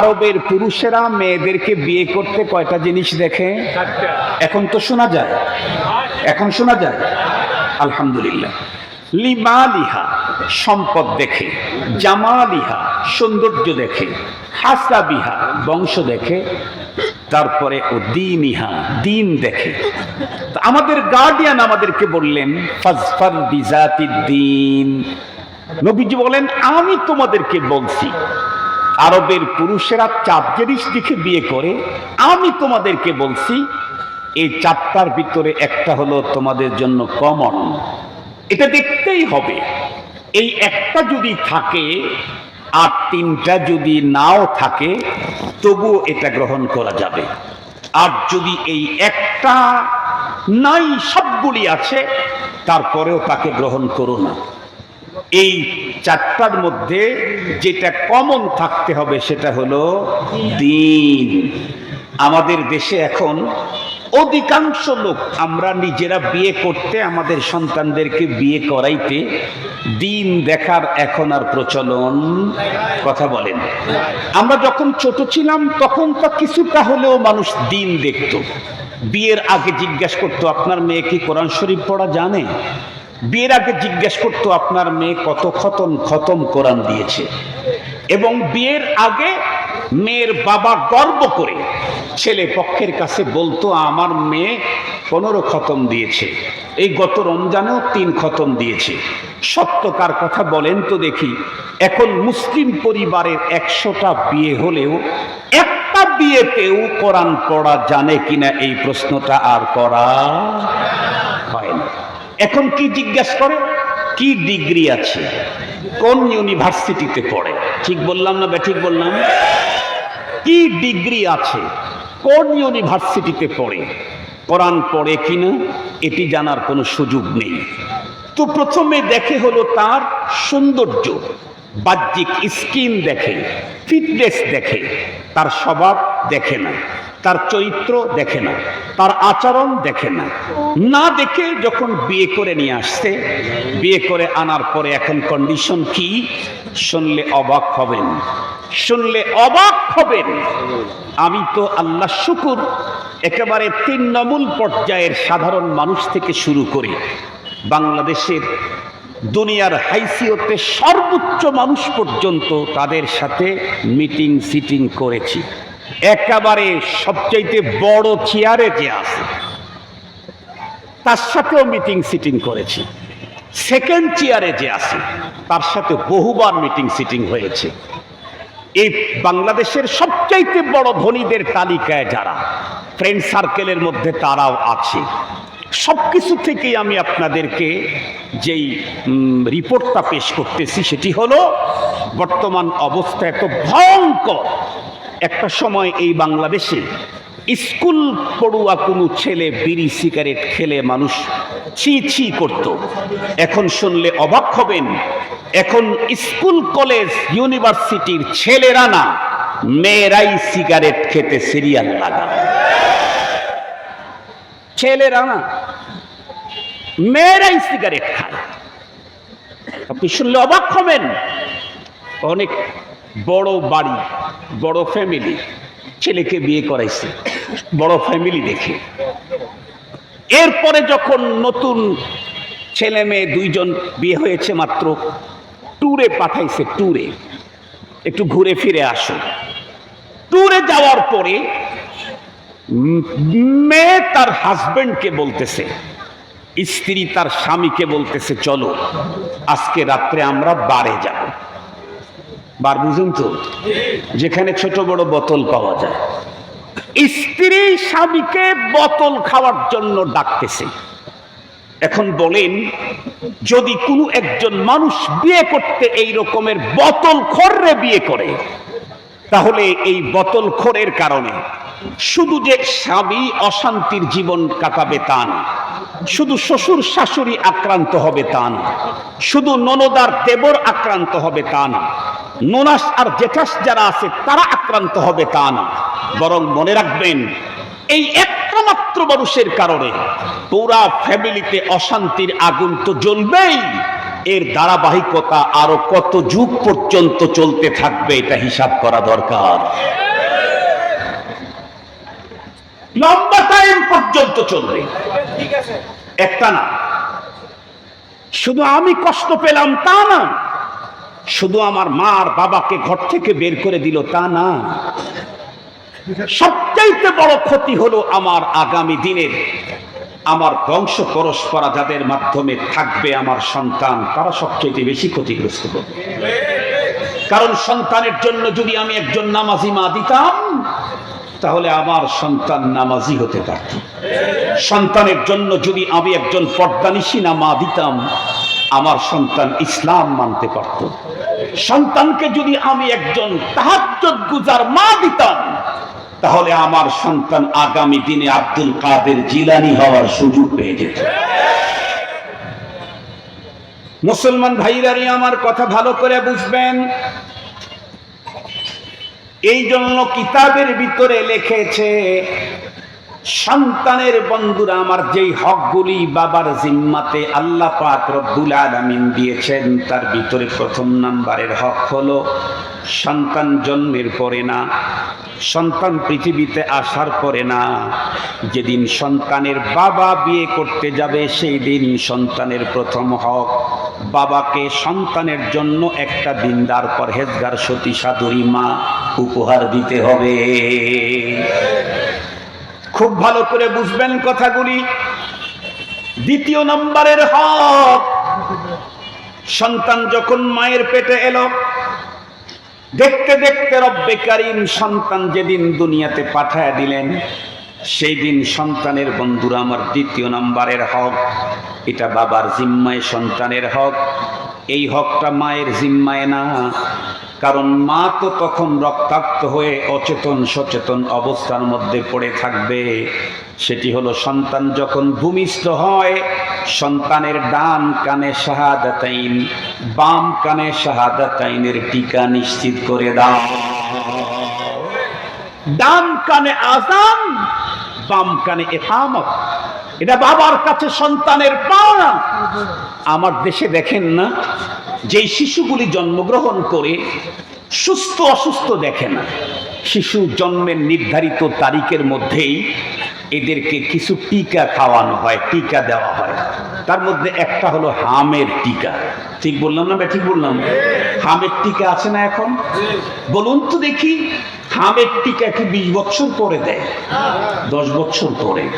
আরবের পুরুষেরা মেয়েদেরকে বিয়ে করতে কয়টা জিনিস দেখে? এখন তো শোনা যায়। এখন শোনা যায়। আলহামদুলিল্লাহ। লিমালিহা সম্পদ দেখে। জামালিহা, সৌন্দর্য দেখে। হাসাবিহা, বংশ দেখে। তারপরে ও দিনিহা দিন দেখে। আমাদের গার্ডিয়ান আমাদেরকে বললেন, ফাজফার বিজাতি দিন নবীজি বলেন, আমি তোমাদেরকে বলছি আরবের পুরুষেরা চার জিনিস দেখে বিয়ে করে। আমি তোমাদেরকে বলছি, এই চারটার ভিতরে একটা হলো তোমাদের জন্য কমন এটা দেখতেই হবে। এই একটা যদি থাকে, আর তিনটা যদি নাও থাকে, তবুও এটা গ্রহণ করা যাবে। আর যদি এই একটা নাই, সবগুলি আছে, তারপরেও তাকে গ্রহণ করো না। এই চারটার মধ্যে যেটা কমন থাকতে হবে সেটা হলো দিন। আমাদের দেশে এখন অধিকাংশ লোক, আমরা নিজেরা বিয়ে করতে আমাদের সন্তানদেরকে বিয়ে করাইতে দিন দেখার এখন আর প্রচলন কথা বলেন। আমরা যখন ছোট ছিলাম, তখন তো কিছুটা হলেও মানুষ দিন দেখতো। বিয়ের আগে জিজ্ঞাসা করতো, আপনার মেয়ে কি কোরআন শরীফ পড়া জানে? বিয়ের আগে জিজ্ঞেস করতো, আপনার মেয়ে কত খতম খতম কোরআন দিয়েছে? এবং বিয়ের আগে মেয়ের বাবা গর্ব করে ছেলে পক্ষের কাছে বলতো, আমার মেয়ে পনেরো খতম দিয়েছে। এই গত রমজানেও তিন খতম দিয়েছে। সত্যকার কথা বলেন তো দেখি, এখন মুসলিম পরিবারের একশোটা বিয়ে হলেও একটা বিয়েতেও কোরআন পড়া জানে কিনা এই প্রশ্নটা আর করা এখন কি জিজ্ঞাসা করে? কি ডিগ্রি আছে? কোন ইউনিভার্সিটিতে পড়ে? ঠিক বললাম না ঠিক বললাম? কি ডিগ্রি আছে? কোন ইউনিভার্সিটিতে পড়ে? কোরআন পড়ে কিনা? এটি জানার কোনো সুযোগ নেই। তো প্রথমে দেখে হলো তার সৌন্দর্য। বাহ্যিক স্কিন দেখে, ফিটনেস দেখে, তার স্বভাব দেখে না। তার চরিত্র দেখে না, তার আচরণ দেখে না। না দেখে যখন বিয়ে করে নিয়ে আসছে, বিয়ে করে আনার পরে এখন কন্ডিশন কি? শুনলে অবাক হবেন, শুনলে অবাক হবেন। আমি তো আল্লাহ শুকুর, একেবারে তৃণমূল পর্যায়ের সাধারণ মানুষ থেকে শুরু করে বাংলাদেশের দুনিয়ার হাইসিওতে সর্বোচ্চ মানুষ পর্যন্ত তাদের সাথে মিটিং সিটিং করেছি। একেবারে সবচাইতে বড় চেয়ারে যে আছে, তার সাথেও মিটিং সিটিং করেছি। সেকেন্ড চেয়ারে যে আছে, তার সাথে বহুবার মিটিং সিটিং হয়েছে। এই বাংলাদেশের সবচাইতে বড় ধনীদের তালিকায় যারা ফ্রেন্ড সার্কেলের মধ্যে তারাও আছে। সব কিছু থেকেই আমি আপনাদেরকে যেই রিপোর্টটা পেশ করতেছি, সেটি হলো, বর্তমান অবস্থা এত ভয়ঙ্কর। একটা সময় এই বাংলাদেশে স্কুল পড়ুয়া কোনো ছেলে বিড়ি সিগারেট খেলে মানুষ ছি ছি করত। এখন শুনলে অবাক হবেন, এখন স্কুল, কলেজ, ইউনিভার্সিটির ছেলেরা না, মেয়েরাই সিগারেট খেতে সিরিয়াল লাগা ছেলেরা না, মেয়েরাই সিগারেট খায়। আপনি শুনলে অবাক হবেন, অনেক বড় বাড়ি। বড় ফ্যামিলি ছেলেকে বিয়ে করাইছে। বড় ফ্যামিলি দেখে। এরপরে যখন নতুন ছেলে মেয়ে দুইজন বিয়ে হয়েছে মাত্র ট্যুরে পাঠাইছে ট্যুরে একটু ঘুরে ফিরে আসো। ট্যুরে যাওয়ার পরে, মেয়ে তার হাজবেন্ডকে বলতেছে, স্ত্রী তার স্বামীকে বলতেছে, চলো, আজকে রাত্রে আমরা বারে যাব। বার বুঝুন তো, যেখানে ছোট বড় বোতল পাওয়া যায়। স্ত্রী স্বামীকে বোতল খাওয়ার জন্য ডাকতেছে। এখন বলেন, যদি কোনো একজন মানুষ বিয়ে করতে এই রকমের বোতল খররে বিয়ে করে, তাহলে এই বোতল খোরের কারণে শুধু যে স্বামী অশান্তির জীবন কাটাবে তা না, শুধু শ্বশুর শাশুড়ি আক্রান্ত হবে তা না, শুধু ননদার দেবর আক্রান্ত হবে তা না ননাস আর জেঠাস যারা আছে, তারা আক্রান্ত হবে তা না। বরং মনে রাখবেন, এই একটা মাত্র মানুষের কারণে পুরা ফ্যামিলিতে অশান্তির আগুন তো জ্বলবেই। এর ধারাবাহিকতা আরও কত যুগ পর্যন্ত চলতে থাকবে এটা হিসাব করা দরকার। লম্বা টাইম পর্যন্ত চলবে। একটা না, শুধু আমি কষ্ট পেলাম তা না শুধু আমার মা আর বাবাকে ঘর থেকে বের করে দিল, তা না। সবচাইতে বড় ক্ষতি হলো আমার আগামী দিনের আমার বংশ পরস্পরা যাদের মাধ্যমে থাকবে আমার সন্তান, তারা সবচাইতে বেশি ক্ষতিগ্রস্ত হবে। কারণ সন্তানের জন্য যদি আমি একজন নামাজি মা দিতাম, তাহলে আমার সন্তান নামাজি হতে পারত। সন্তানের জন্য যদি আমি একজন পর্দানিশী না মা দিতাম আমার সন্তান ইসলাম মানতে পারত। সন্তানকে যদি আমি একজন গুজার মা দিতাম, তাহলে আমার সন্তান আগামী দিনে আব্দুল কাদের জিলানি হওয়ার সুযোগ পেয়ে যেত। মুসলমান ভাইরারি, আমার কথা ভালো করে বুঝবেন? এই জন্য কিতাবের ভিতরে লিখেছে সন্তানের বন্ধুরা, আমার যেই হকগুলি বাবার জিম্মাতে আল্লাহ পাক রব্বুল আলামিন দিয়েছেন, তার ভিতরে প্রথম নাম্বারের হক হলো, সন্তান জন্মের পরে না, সন্তান পৃথিবীতে আসার পরে না, যেদিন সন্তানের বাবা বিয়ে করতে যাবে, সেই দিন সন্তানের প্রথম হক, বাবাকে সন্তানের জন্য একটা দিনদার পরহেজগার সতী সাধুরী মা উপহার দিতে হবে। খুব ভালো করে বুঝবেন কথাগুলি। দ্বিতীয় নম্বরের হক, সন্তান যখন মায়ের পেটে এলো, দেখতে দেখতে রব্বে কারিম সন্তান যেদিন দুনিয়াতে পাঠায় দিলেন, সেই দিন সন্তানের বন্ধুরা আমার দ্বিতীয় নম্বরের হক, এটা বাবার জিম্মায় সন্তানের হক। এই হকটা মায়ের জিম্মায় না কারণ মা তো তখন রক্তাক্ত হয়ে অচেতন সচেতন অবস্থার মধ্যে পড়ে থাকবে। সেটি হলো সন্তান যখন ভূমিষ্ঠ হয়, সন্তানের ডান কানে শাহাদাতাইন, বাম কানে শাহাদাতাইনের টিকা নিশ্চিত করে দাও। ডান কানে আজান বাম কানে একামত। এটা বাবার কাছে সন্তানের পাওনা আমার দেশে দেখেন না যেই শিশুগুলি জন্মগ্রহণ করে সুস্থ অসুস্থ দেখে না, শিশু জন্মের নির্ধারিত তারিখের মধ্যেই এদেরকে কিছু টিকা খাওয়ানো হয়, টিকা দেওয়া হয়। তার মধ্যে একটা হলো হামের টিকা। ঠিক বললাম না ঠিক বললাম? হামের টিকা আছে না এখন? বলুন তো দেখি। হামের টিকা কি বিশ বছর পরে দেয়। দশ বছর পরে।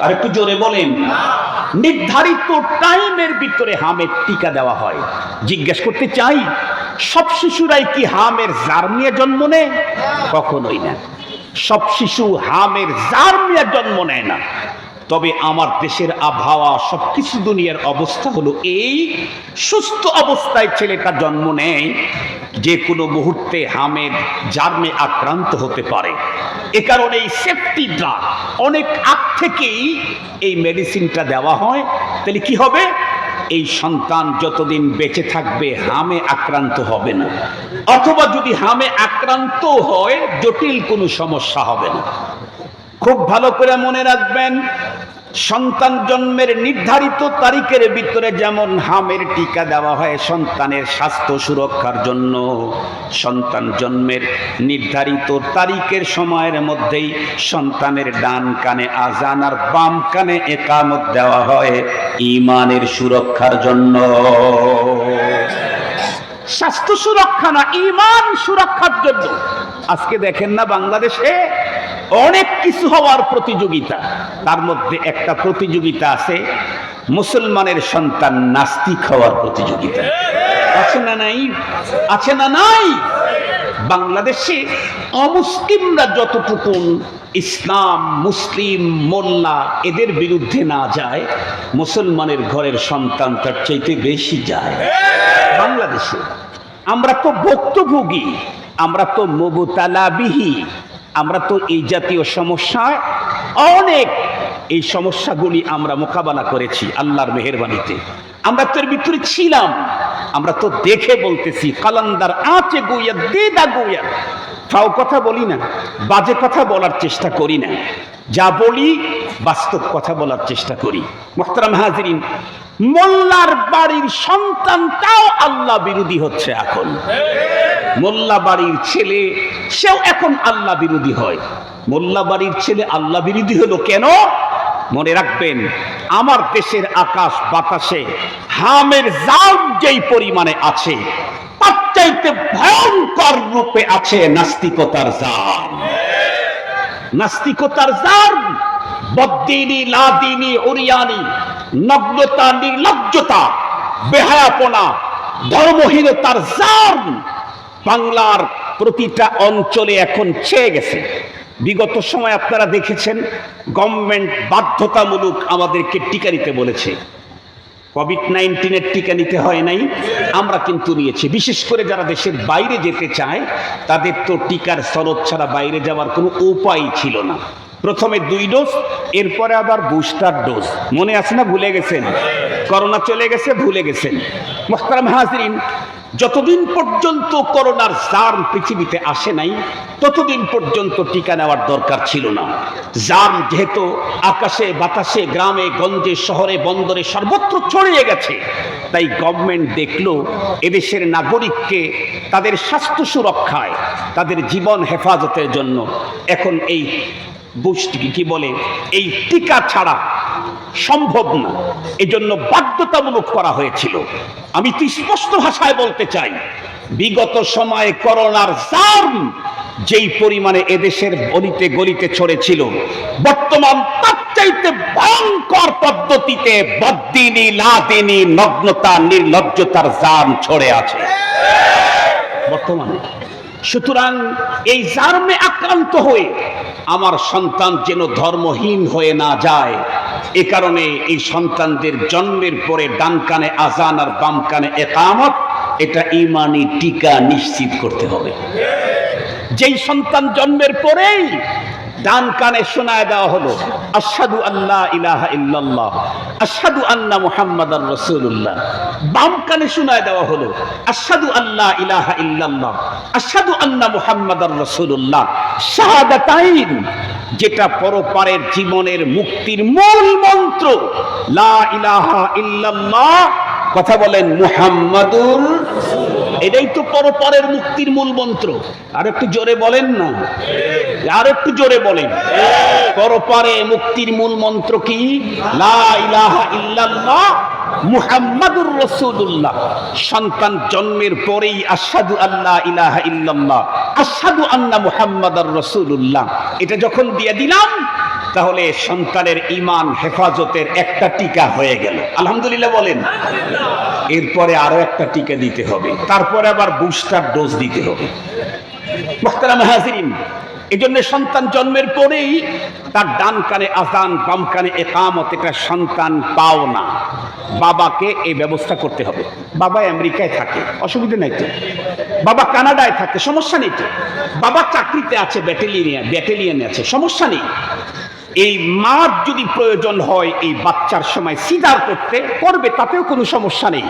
আর একটু জোরে বলেন, নির্ধারিত টাইমের ভিতরে হামের টিকা দেওয়া হয়। জিজ্ঞেস করতে চাই, সব শিশুরাই কি হামের জার নিয়ে জন্ম নেয়? কখনোই না। সব শিশু হামের জার নিয়ে জন্ম নেয় না। তবে আমার দেশের আবহাওয়া, সবকিছু দুনিয়ার অবস্থা হলো এই সুস্থ অবস্থায় ছেলেটা জন্ম নেয়, যে কোনো মুহূর্তে হামের জার্মে আক্রান্ত হতে পারে। এ কারণে এই সেফটি ড্রাগ অনেক আগ থেকেই এই মেডিসিনটা দেওয়া হয়। তাহলে কি হবে? এই সন্তান যতদিন বেঁচে থাকবে, হামে আক্রান্ত হবে না। অথবা যদি হামে আক্রান্ত হয়, জটিল কোনো সমস্যা হবে না। খুব ভালো করে মনে রাখবেন সন্তান জন্মের নির্ধারিত তারিখের ভিতরে যেমন হামের টিকা দেওয়া হয় সন্তানের স্বাস্থ্য সুরক্ষার জন্য, সন্তান জন্মের নির্ধারিত তারিখের সময়ের মধ্যেই সন্তানের ডান কানে আজান আর বাম কানে একামত দেওয়া হয় ইমানের সুরক্ষার জন্য। স্বাস্থ্য সুরক্ষা না, ইমান সুরক্ষার জন্য। আজকে দেখেন না বাংলাদেশে অনেক কিছু হওয়ার প্রতিযোগিতা। তার মধ্যে একটা প্রতিযোগিতা আছে, মুসলমানের সন্তান নাস্তিক হওয়ার প্রতিযোগিতা। আছে না নাই? আছে না নাই? বাংলাদেশে অমুসলিমরা যতটুকু ইসলাম, মুসলিম, মোল্লা, এদের বিরুদ্ধে না যায়, মুসলমানের ঘরের সন্তান তার চাইতে বেশি যায়। বাংলাদেশে আমরা তো ভুক্তভোগী, আমরা তো মবুতালাবিহি আমরা তো এই জাতীয় সমস্যায় অনেক এই সমস্যাগুলি আমরা মোকাবেলা করেছি আল্লাহর মেহরবানিতে। আমরা তো এর ভিতরে ছিলাম। আমরা তো দেখে বলতেছি, কালান্দার আঁচে গুইয়া দেদা গুইয়া ফাও কথা বলি না, বাজে কথা বলার চেষ্টা করি না। যা বলি বাস্তব কথা বলার চেষ্টা করি। মোহতারাম হাজরিন মোল্লার বাড়ির সন্তানটাও আল্লাহ বিরোধী হচ্ছে এখন। মোল্লা বাড়ির ছেলে, সেও এখন আল্লাহ বিরোধী হয়। মোল্লা বাড়ির ছেলে আল্লাহ বিরোধী হলো কেন? মনে রাখবেন, আমার দেশের আকাশ বাতাসে হামের জাম যেই পরিমাণে আছে, তার চাইতে ভয়ঙ্কর রূপে আছে নাস্তিকতার জাম নাস্তিকতার জাম বদ্দিনী, লাদিনী, ওরিয়ানি নগ্নতা, নির্লজ্জতা, বেহায়াপনা, ধর্মহীনতার জাম বাংলার প্রতিটা অঞ্চলে এখন ছেয়ে গেছে। বিগত সময় আপনারা দেখেছেন, গভর্নমেন্ট বাধ্যতামূলক আমাদেরকে টিকা নিতে বলেছে। কোভিড নাইন্টিনের টিকা নিতে হয় নাই, আমরা কিন্তু নিয়েছি। বিশেষ করে যারা দেশের বাইরে যেতে চায়, তাদের তো টিকার সনদ ছাড়া বাইরে যাওয়ার কোনো উপায় ছিল না। প্রথমে দুই ডোজ, এরপরে আবার বুস্টার ডোজ। মনে আছে না ভুলে গেছেন? করোনা চলে গেছে, ভুলে গেছেন। মোহতারাম হাজরিন, যতদিন পর্যন্ত করোনার জার্ম পৃথিবীতে আসে নাই, ততদিন পর্যন্ত টিকা নেওয়ার দরকার ছিল না। জার্ম যেহেতু আকাশে, বাতাসে, গ্রামে, গঞ্জে, শহরে, বন্দরে সর্বত্র ছড়িয়ে গেছে, তাই গভর্নমেন্ট দেখল এদেশের নাগরিককে তাদের স্বাস্থ্য সুরক্ষায়, তাদের জীবন হেফাজতের জন্য এখন এই বুস্ট কি বলে? এই টিকা ছাড়া সম্ভব না। এজন্য বাধ্যতামূলক করা হয়েছিল। আমি তো স্পষ্ট ভাষায় বলতে চাই। বিগত সময়ে করোনার জার্ম যেই পরিমাণে এদেশের গলিতে গলিতে ছড়েছিল, বর্তমান তার চাইতে ভয়ঙ্কর পদ্ধতিতে বদ্দিনী, লাদিনী, নগ্নতা, নির্লজ্জতার জার্ম ছড়ে আছে। বর্তমানে সুতরাং এই জার্মে আক্রান্ত হয়ে আমার সন্তান যেন ধর্মহীন হয়ে না যায়। এ কারণে এই সন্তানদের জন্মের পরে ডান কানে আজান আর বাম কানে একামত, এটা ইমানি টিকা নিশ্চিত করতে হবে। যেই সন্তান জন্মের পরেই ডান কানে শোনায় দেওয়া হলো আসাদু আল্লাহ ইলাহা ইল্লাল্লাহ আসাদু আন্না মুহাম্মাদার রাসূলুল্লাহ। বাম কানে শোনায় দেওয়া হলো আসাদু আল্লাহ ইলাহা ইল্লাল্লাহ আসাদু আন্না মুহাম্মাদার রাসূলুল্লাহ। শাহাদাতাইন, যেটা পরপারের জীবনের মুক্তির মূল মন্ত্র, লা ইলাহা ইল্লাল্লাহ, কথা বলেন মুহাম্মাদুর এটাই তো পরপরের মুক্তির মূল মন্ত্র। আর একটু জোরে বলেন না? আর একটু জোরে বলেন। পরপারে মুক্তির মূল মন্ত্র কি? লা ইলাহা ইল্লাল্লাহ মুহাম্মাদুর রাসূলুল্লাহ। সন্তান জন্মের পরেই আশহাদু আল্লাহ ইলাহা ইল্লাল্লাহ, আশহাদু আন্না মুহাম্মাদার রাসূলুল্লাহ। এটা যখন দিয়ে দিলাম, তাহলে সন্তানের ইমান হেফাজতের একটা টিকা হয়ে গেল। আলহামদুলিল্লাহ বলেন। এরপরে আরও একটা টিকা দিতে হবে। তারপরে আবার বুস্টার ডোজ দিতে হবে। হাজিরিন এই জন্য সন্তান জন্মের পরেই তার ডান কানে আজান, বাম কানে একামত, এটা সন্তান পাও না। বাবাকে এই ব্যবস্থা করতে হবে। বাবা আমেরিকায় থাকে, অসুবিধা নাই তো। বাবা কানাডায় থাকে, সমস্যা নেই তো। বাবা চাকরিতে আছে, ব্যাটেলিয়ান, ব্যাটেলিয়ানে আছে, সমস্যা নেই। এই মার যদি প্রয়োজন হয় এই বাচ্চার সময় সিজার করতে, করবে, তাতেও কোনো সমস্যা নেই।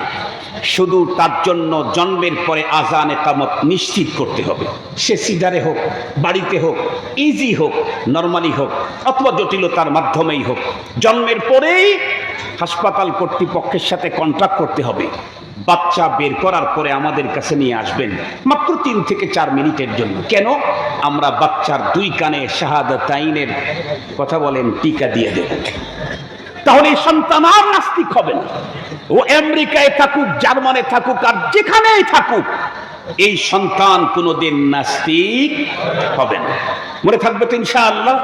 শুধু তার জন্য জন্মের পরে আজান একামত নিশ্চিত করতে হবে। সে সিজারে হোক, বাড়িতে হোক ইজি হোক নর্মালি হোক, অথবা জটিলতার মাধ্যমেই হোক, জন্মের পরেই হাসপাতাল কর্তৃপক্ষের সাথে কন্ট্যাক্ট করতে হবে। বাচ্চা বের করার পরে আমাদের কাছে নিয়ে আসবেন। মাত্র তিন থেকে চার মিনিটের জন্য। কেন? আমরা বাচ্চার দুই কানে শাহাদাতাইনের কথা বলেন, টিকা দিয়ে দেব। তাহলে সন্তান আর নাস্তিক হবে না। ও আমেরিকায় থাকুক, জার্মানে থাকুক, আর যেখানেই থাকুক, এই সন্তান কোনোদিন নাস্তিক হবে না। মনে থাকবে তো ইনশাআল্লাহ?